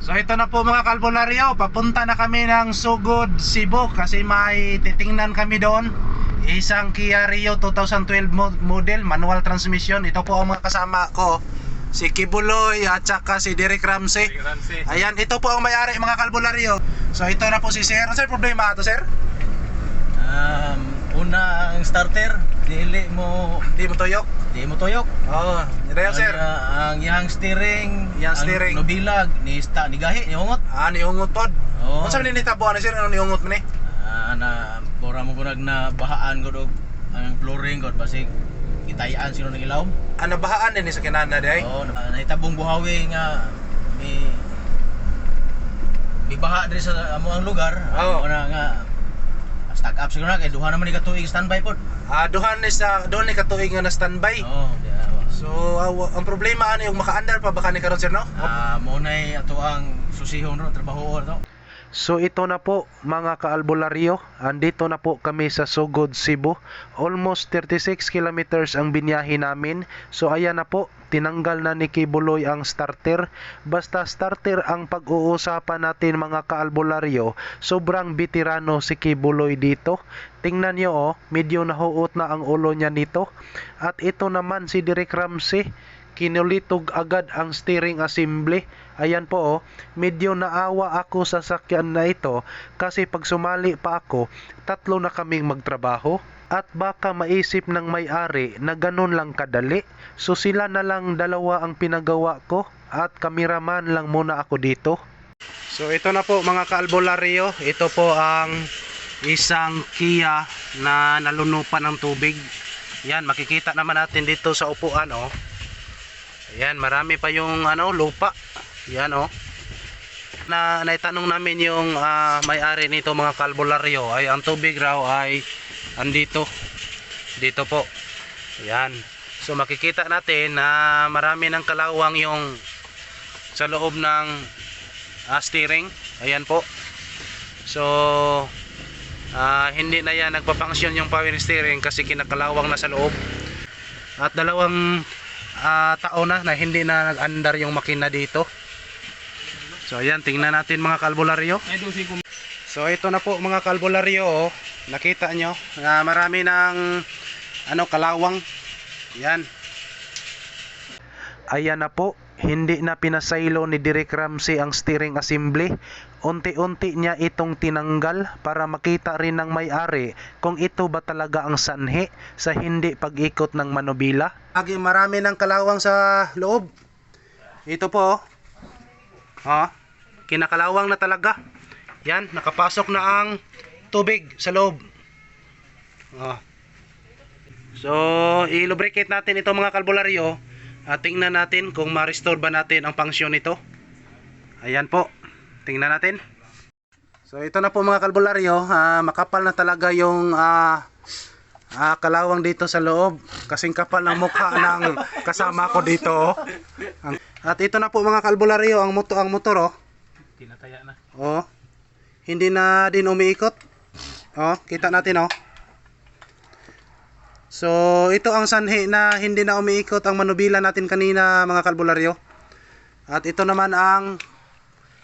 So ito na po mga kalbularyo, papunta na kami ng Sugod, Cebu kasi may titingnan kami doon. Isang Kia Rio 2012 mo- model, manual transmission. Ito po ang mga kasama ko. Si Kibuloy at saka si Derek Ramsey. Ayan, ito po ang may-ari mga kalbularyo. So ito na po si Sir. Ano sir problema ito sir? Um, una ang starter, dili mo Hindi mo tuyok? di mo tuyok. Oo, oh, ito sir. Ang, uh, ang yang steering, Yang steering. ang nobilag ni sta ni gahi ni ungot. Ah, niungot pod. Oo. Ano sabi ni tabuan ni sir? Ano niungot mo ni? Ah, na bora mo kunag na bahaan gud og ang flooring gud basig gitayan sino ng ilawom. Ah, nabahaan din ni sa kinana day. Oo, na, nahitabong buhawi nga may may baha diri sa amo ang lugar. Oo. Amo na nga stack up siguro na kay duha naman ni katuig standby pod. Ah, duhan ni sa doon ni katuig nga na standby. Oo, yeah. So, wa- ang problema ano yung maka-under pa baka ni karon sir no? Ah, mo nay ato ang susihon ro trabaho ro. So ito na po mga kaalbularyo, andito na po kami sa Sugod, Cebu. Almost 36 kilometers ang binyahe namin. So ayan na po, tinanggal na ni Kibuloy ang starter. Basta starter ang pag-uusapan natin mga kaalbularyo, sobrang bitirano si Kibuloy dito. Tingnan nyo oh, medyo nahuot na ang ulo niya nito. At ito naman si Derek Ramsey, kinulitog agad ang steering assembly. Ayan po oh, medyo naawa ako sa sakyan na ito kasi pag sumali pa ako, tatlo na kaming magtrabaho. At baka maisip ng may-ari na ganun lang kadali. So sila na lang dalawa ang pinagawa ko at kameraman lang muna ako dito. So ito na po mga kaalbularyo, ito po ang isang Kia na nalunupan ng tubig. Yan, makikita naman natin dito sa upuan oh. Ayan, marami pa yung ano, lupa. Yan oh. Na naitanong namin yung ah, may-ari nito mga kalbularyo ay ang tubig raw ay andito. Dito po. Ayan. So makikita natin na marami ng kalawang yung sa loob ng ah, steering. Ayan po. So ah, hindi na yan nagpapangsyon yung power steering kasi kinakalawang na sa loob. At dalawang ah, taon na na hindi na nag-andar yung makina dito. So ayan, tingnan natin mga kalbularyo. So ito na po mga kalbularyo, oh. nakita nyo na marami ng ano kalawang. Yan. Ayan na po, hindi na pinasaylo ni Derek Ramsey ang steering assembly. Unti-unti niya itong tinanggal para makita rin ng may-ari kung ito ba talaga ang sanhi sa hindi pag-ikot ng manubila. Agi marami ng kalawang sa loob. Ito po. oh. Ha? Kinakalawang na talaga. Yan, nakapasok na ang tubig sa loob. Oh. So, i-lubricate natin ito mga kalbularyo at tingnan natin kung ma-restore ba natin ang function nito. Ayan po. Tingnan natin. So, ito na po mga kalbularyo. Ah, makapal na talaga yung ah, ah, kalawang dito sa loob. Kasing kapal ng mukha ng kasama ko dito. At ito na po mga kalbularyo ang motor ang motor oh. tinataya na. Oh. Hindi na din umiikot. Oh, kita natin oh. So, ito ang sanhi na hindi na umiikot ang manubila natin kanina mga kalbularyo. At ito naman ang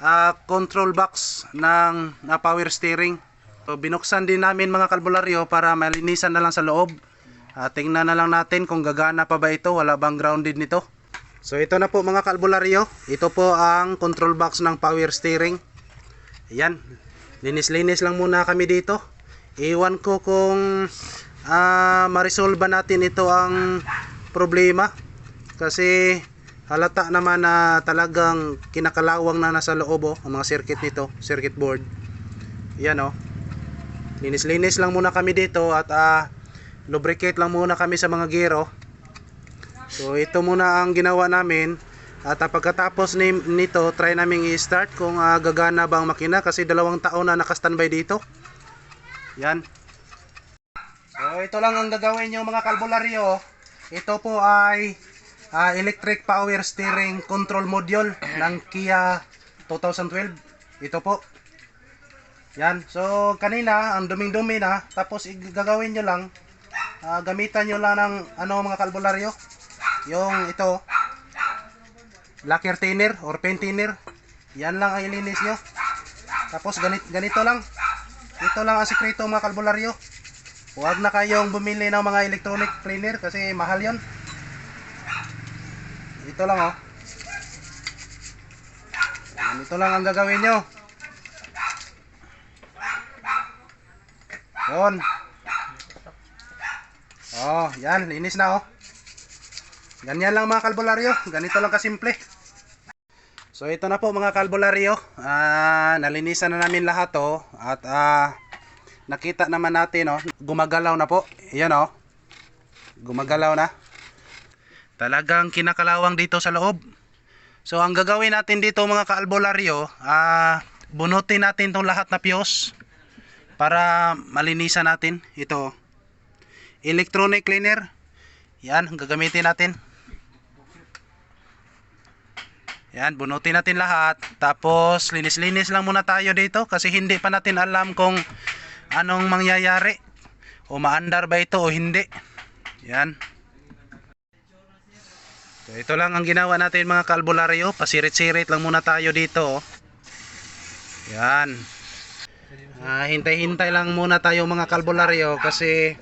ah, control box ng na power steering. So, binuksan din namin mga kalbularyo para malinisan na lang sa loob. At tingnan na lang natin kung gagana pa ba ito, wala bang grounded nito. So, ito na po mga kalbularyo. Ito po ang control box ng power steering. Ayan. Linis-linis lang muna kami dito. Iwan ko kung ah ma-resolve natin ito ang problema. Kasi halata naman na talagang kinakalawang na nasa loob oh, ang mga circuit nito, circuit board. Yan oh. Linis-linis lang muna kami dito at ah, lubricate lang muna kami sa mga gero. So ito muna ang ginawa namin. At ah, pagkatapos ni, nito, try namin i-start kung ah, gagana ba ang makina kasi dalawang taon na naka-standby dito. Yan. So ito lang ang gagawin nyo mga kalbularyo. Ito po ay ah, electric power steering control module ng Kia 2012. Ito po. Yan. So kanina ang duming-dumi na tapos gagawin nyo lang ah, gamitan nyo lang ng ano mga kalbularyo. Yung ito lacquer thinner or paint thinner Yan lang ang ilinis nyo. Tapos ganit, ganito lang. Ito lang ang sikreto mga kalbularyo. Huwag na kayong bumili ng mga electronic cleaner kasi mahal yon. Ito lang oh. Ganito lang ang gagawin nyo. Yun. Oh, yan. Linis na oh. Ganyan lang mga kalbularyo. Ganito lang kasimple. So ito na po mga kalbularyo. Ah, nalinisan na namin lahat oh. At ah, nakita naman natin oh. Gumagalaw na po. Yan oh. Gumagalaw na. Talagang kinakalawang dito sa loob. So ang gagawin natin dito mga kalbularyo, ah, bunutin natin tong lahat na fuse para malinisan natin ito. Electronic cleaner. Yan, gagamitin natin. Yan, bunutin natin lahat. Tapos, linis-linis lang muna tayo dito kasi hindi pa natin alam kung anong mangyayari. O maandar ba ito o hindi. Yan. So, ito lang ang ginawa natin mga kalbularyo. Pasirit-sirit lang muna tayo dito. oh. Yan. Ah, hintay-hintay lang muna tayo mga kalbularyo kasi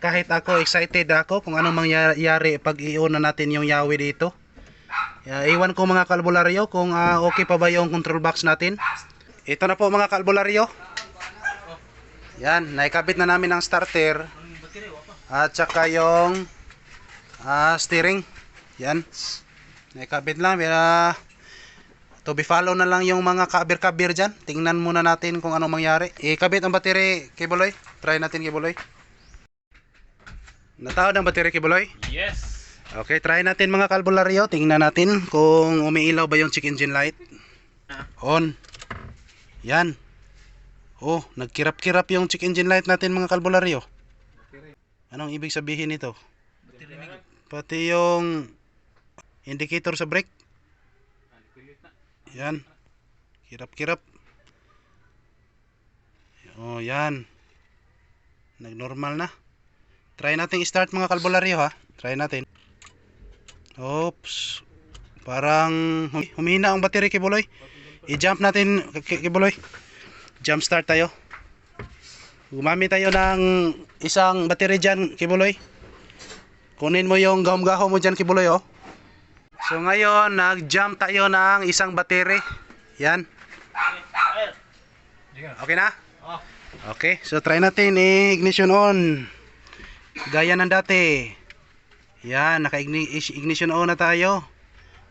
kahit ako excited ako kung anong mangyayari pag iuna natin yung yawi dito. Yeah, iwan ko mga kalbularyo kung ah, okay pa ba yung control box natin. Ito na po mga kalbularyo. Yan, naikabit na namin ang starter at saka yung ah, steering. Yan. Naikabit lang. Uh, to be follow na lang yung mga kabir-kabir dyan. Tingnan muna natin kung anong mangyari. Ikabit ang battery, Kibuloy. Try natin, Kibuloy. Natawad ang battery, Kibuloy? Yes. Okay, try natin mga kalbularyo. Tingnan natin kung umiilaw ba yung check engine light. On. Yan. Oh, nagkirap-kirap yung check engine light natin mga kalbularyo. Anong ibig sabihin nito? Pati yung indicator sa brake. Yan. Kirap-kirap. Oh, yan. Nag-normal na. Try natin i-start mga kalbularyo ha. Try natin. Oops. Parang hum- humina ang battery kibuloy. I-jump natin Ki- kibuloy. Jump start tayo. Gumamit tayo ng isang battery dyan kibuloy. Kunin mo yung gahom-gahom mo dyan kibuloy oh. So ngayon nag-jump tayo ng isang battery. Yan. Okay na? Okay, so try natin i-ignition on. Gaya ng dati. Yan, naka-ignition on na tayo.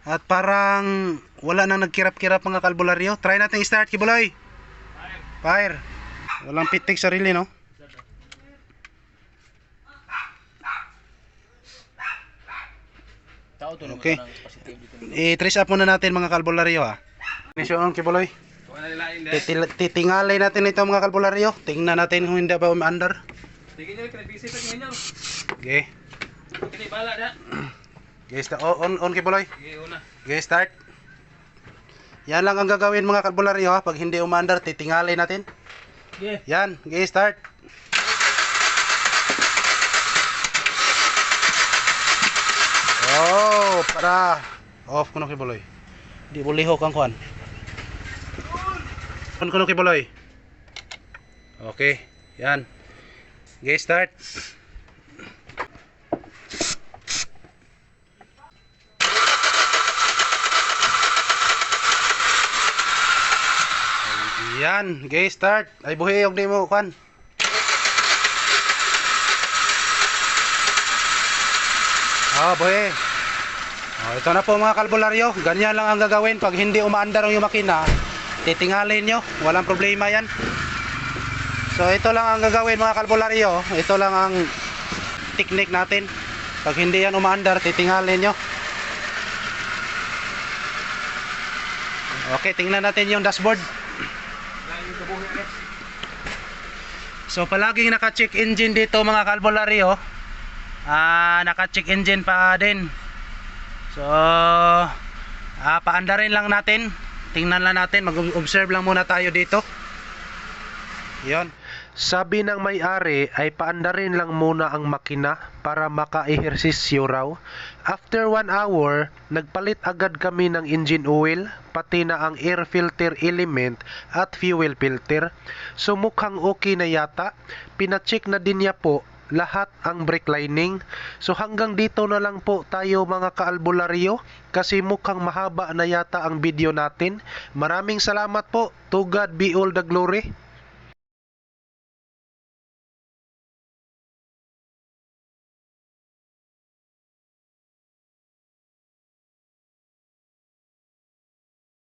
At parang wala nang nagkirap-kirap mga kalbularyo. Try natin i-start, Kibuloy. Fire. Walang pitik sarili, no? Tao to Okay. naman ng positive dito. I-trace up muna natin mga kalbularyo, ha. Ignition on, Kibuloy. Hindi. Titil- titingalay natin ito mga kalbularyo. Tingnan natin kung hindi ba ang inyo. Okay. Okay, sta- on, on, on Kibuloy. Sige, una. Okay, start. Yan lang ang gagawin mga kalbularyo, ha. Pag hindi umaandar, titingalay natin. Sige. Yan, okay, start. Oh, para. Off kuno kibuloy. Di boleh ho kang kuan. On kuno kibuloy. Okay, yan. Okay, start. Yan, okay, start. Ay buhi og di mo kuan. Ah, buhi. Oh, ito na po mga kalbularyo. Ganyan lang ang gagawin pag hindi umaandar yung makina. Titingalin nyo. Walang problema yan. So ito lang ang gagawin mga kalbularyo. Ito lang ang technique natin. Pag hindi yan umaandar, titingalin nyo. Okay, tingnan natin yung dashboard. So palaging naka-check engine dito mga kalbularyo. Ah, naka-check engine pa din. So ah, paandarin lang natin. Tingnan lang natin, mag-observe lang muna tayo dito. 'Yon. Sabi ng may-ari ay paandarin lang muna ang makina para maka-ehersisyo raw. After one hour, nagpalit agad kami ng engine oil, pati na ang air filter element at fuel filter. So mukhang okay na yata. Pinacheck na din niya po lahat ang brake lining. So hanggang dito na lang po tayo mga kaalbularyo kasi mukhang mahaba na yata ang video natin. Maraming salamat po. To God be all the glory.